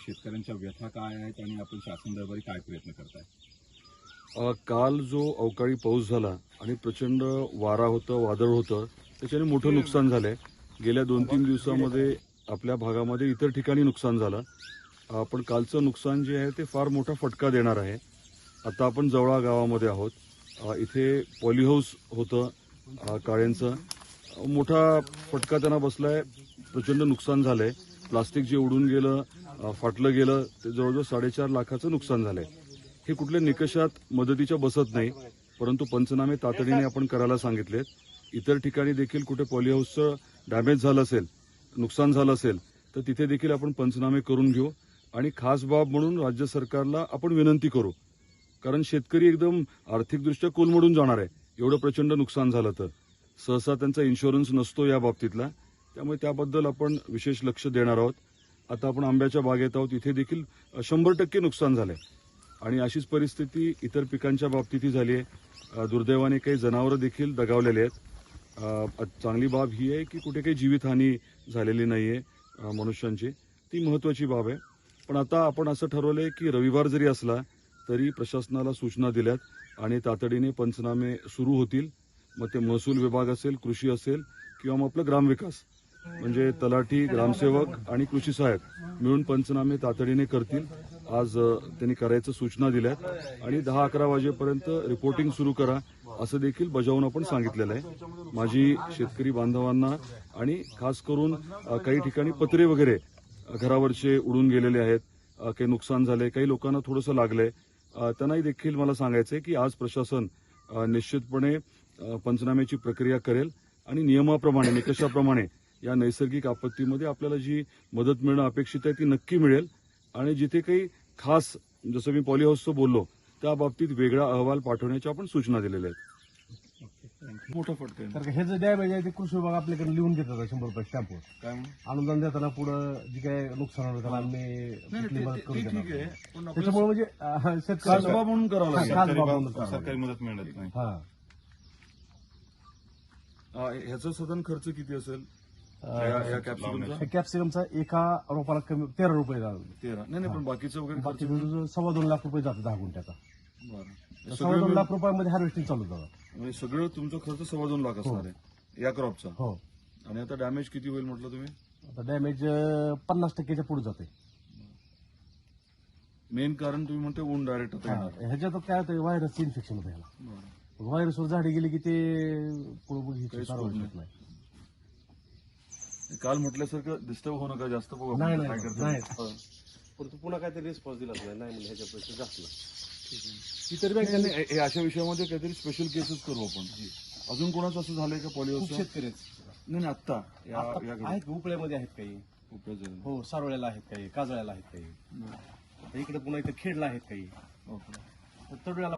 शेतकऱ्यांच्या व्यथा काय आहेत आणि आपण शासन दरबारी काय प्रयत्न करताय? काल जो अवकाळी पाऊस झाला आणि प्रचंड वारा होतं वादळ होतं त्याच्याने मोठं नुकसान झालंय. गेल्या दोन तीन दिवसामध्ये आपल्या भागामध्ये इतर ठिकाणी नुकसान झालं. पण कालचं नुकसान जे आहे ते फार मोठा फटका देणार आहे. आता आपण जवळा गावामध्ये आहोत. इथे पॉलिहाऊस होतं काळ्यांचं. मोठा फटका त्यांना बसलाय. प्रचंड नुकसान झालंय. प्लास्टिक जे उडून गेलं फाटलं गेलं ते जवळजवळ साडेचार लाखाचं नुकसान झालंय. हे कुठल्या निकषात मदतीच्या बसत नाही परंतु पंचनामे तातडीने आपण करायला सांगितलेत. इतर ठिकाणी देखील कुठे पॉलीहाऊसचं डॅमेज झालं असेल नुकसान झालं असेल तर तिथे देखील आपण पंचनामे करून घेऊ. आणि खास बाब म्हणून राज्य सरकारला आपण विनंती करू. कारण शेतकरी एकदम आर्थिकदृष्ट्या कोलमडून जाणार आहे. एवढं प्रचंड नुकसान झालं तर. सहसा त्यांचा इन्शुरन्स नसतो या बाबतीतला. त्यामुळे त्याबद्दल आपण विशेष लक्ष देणार आहोत. आता आपण आंब्याच्या बागेत आहोत. इथे देखील शंभर टक्के नुकसान झालंय. आणि अशीच परिस्थिती इतर पिकांच्या बाबतीतही झाली आहे. दुर्दैवाने काही जनावरं देखील दगावलेले आहेत. चांगली बाब ही आहे की कुठे काही जीवितहानी झालेली नाही आहे मनुष्यांची. ती महत्वाची बाब आहे. पण आता आपण असं ठरवलं आहे की रविवार जरी असला तरी प्रशासनाला सूचना दिल्यात आणि तातडीने पंचनामे सुरू होतील. मग ते महसूल विभाग असेल कृषी असेल किंवा मग आपलं ग्रामविकास. म्हणजे तलाठी ग्रामसेवक आणि कृषी सहाय्यक मिळून पंचनामे तातडीने करतील. आज त्यांनी करायचं सूचना दिल्यात. आणि दहा अकरा वाजेपर्यंत रिपोर्टिंग सुरू करा असं देखील बजावून आपण सांगितलेलं आहे. माझी शेतकरी बांधवांना आणि खास करून काही ठिकाणी पत्रे वगैरे घरावरचे उडून गेलेले आहेत. काही नुकसान झाले काही लोकांना थोडंसं लागलंय. त्यांनाही देखील मला सांगायचंय की आज प्रशासन निश्चितपणे पंचनाम्याची प्रक्रिया करेल. आणि नियमाप्रमाणे निकषाप्रमाणे या नैसर्गिक आपत्तीमध्ये आपल्याला जी मदत मिळणं अपेक्षित आहे ती नक्की मिळेल. आणि जिथे काही खास जसं मी पॉलिहाऊसचं बोललो त्या बाबतीत वेगळा अहवाल पाठवण्याच्या आपण सूचना दिलेल्या आहेत. मोठा फटका. तर हे जे डॅमेज आहे ते कृषी विभाग आपल्याकडे लिहून देतात शंभर रुपये काय म्हणून? अनुदान देताना पुढं जी काय नुकसान होतं त्याला आम्ही मदत ठीक आहे. आपल्याला त्याच्यामुळे म्हणजे शेतकरी म्हणून करावं लागेल. हा, सरकारी मदत मिळत नाही. हा. ह्याचा साधारण खर्च किती असेल? कॅप्सिकमचा हे कॅप्सिकमचा एका रोपाला कमी तेरा रुपये जातो तेरा. नाही नाही पण बाकीचं वगैरे बाकी सव्वा दोन लाख रुपये जातो दहा गुंठ्याचा. बरं. सव्वा सगळं दोन लाख रुपयामध्ये हार्वेस्टिंग चालू जातं म्हणजे सगळं तुमचा खर्च सव्वा दोन लाख असणार आहे या क्रॉपचा हो. आणि आता डॅमेज किती होईल म्हटलं तुम्ही? आता डॅमेज पन्नास टक्क्याच्या पुढे जाते. मेन कारण तुम्ही म्हणते ऊन डायरेक्ट आता येणार. ह्याच्यात काय होतं व्हायरसचं इन्फेक्शन होतं ह्याला बरं. व्हायरसवर झाडी गेली की ते पुढे होत शकत नाही. काल म्हटल्यासारखं डिस्टर्ब होऊ नका जास्त बघू आपण नाही, काय नाही, करतो. नाही. हा. परंतु पुन्हा काहीतरी रिस्पॉन्स दिलाच नाही नाही म्हणजे ह्याच्यापेक्षा जास्त इतर बँकांनी हे अशा विषयामध्ये काहीतरी स्पेशल केसेस करू आपण अजून कोणाचं असं झालंय का खूप पॉलिओचं शेतकरी आहेत. नाही नाही, आत्ता या आता याकडे. आहेत का? उपळ्यामध्ये आहेत काही. हो सारोळ्याला आहेत काही काजळ्याला आहेत काही इकडे पुन्हा इथे खेडला आहेत काही ओके. तर